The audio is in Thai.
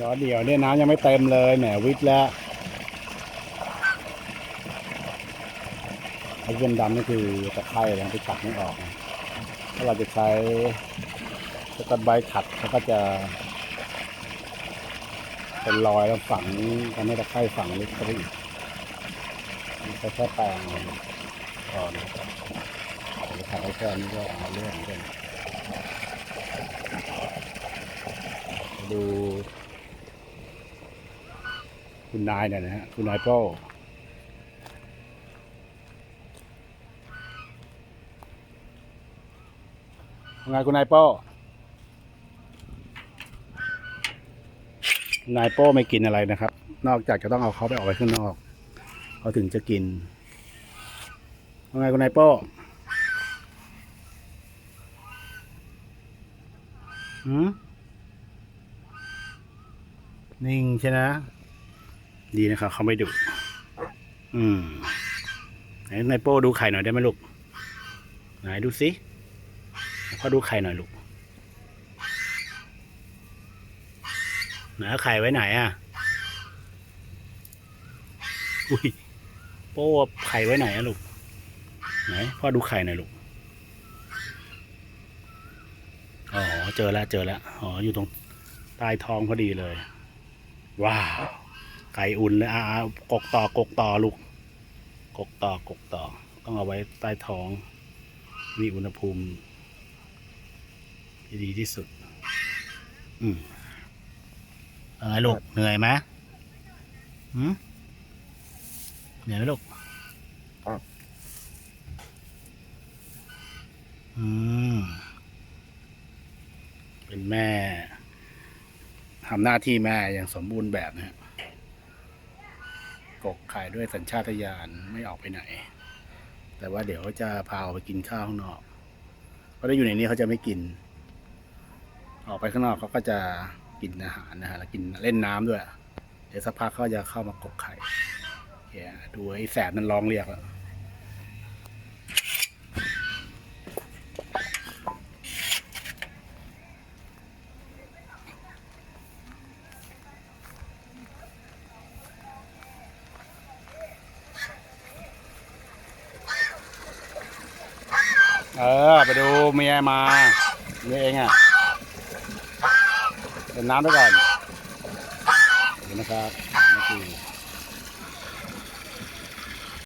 ล้อเดียวเนี่ยน้ำยังไม่เต็มเลยแหมวิทย์แล้วไอ้เส้นดำนี่คือตะไคร่แล้วไปตัดไม่ออก ถ้าเราจะใช้สกัดใบขัดเขาก็จะ เป็นรอยแล้วฝังทำให้ตะไคร่ฝังลึกเข้าไปอีกมันก็แค่แปลงก่อนนะครับเดี๋ยวถ่ายไว้แค่นี้ก็เอาเรื่องกันดู คุณนายเนี่ยนะฮะคุณนายโป้ว่าไงคุณนายโป้นายโป้ไม่กินอะไรนะครับ นอกจากจะต้องเอาเขาไปออกไปข้างนอกเขาถึงจะกินว่าไงคุณนายโป้หืมนิ่งใช่นะ ดีนะครับเขาไม่ดุอืมไหนนายโป้ดูไข่หน่อยได้ไหมลูก ไหนดูสิพ่อดูไข่หน่อยลูกไหนเอาไข่ไว้ไหนอะอุ้ยโป้ไข่ไว้ไหนอะลูก ไหนพ่อดูไข่หน่อยลูก อ๋อ เจอแล้วเจอแล้ว อ๋อ อยู่ตรงใต้ท้องพอดีเลย ว้าว ไก่อุ่นเลยอ่ากกต่อกกต่อลูก กกต่อกกต่อ ต้องเอาไว้ใต้ท้องมีอุณหภูมิที่ดีที่สุด อืมเอาไงลูก เหนื่อยไหมหืมเหนื่อยไหมลูกอืม เป็นแม่ทำหน้าที่แม่อย่างสมบูรณ์แบบนะ กกไข่ด้วยสัญชาตญาณไม่ออกไปไหน แต่ว่าเดี๋ยวจะพาออกไปกินข้าวข้างนอก เพราะถ้าอยู่ในนี้เขาจะไม่กิน ออกไปข้างนอกเขาก็จะกินอาหารนะฮะแล้วกินเล่นน้ำด้วย เดี๋ยวสักพักเขาจะเข้ามากกไข่โอเคดูไอ้แสบมันร้องเรียกแล้ว เออ ไปดูเมียมาเมียเองอะเดินน้ำไปก่อนเห็นไหมครับนี่คือ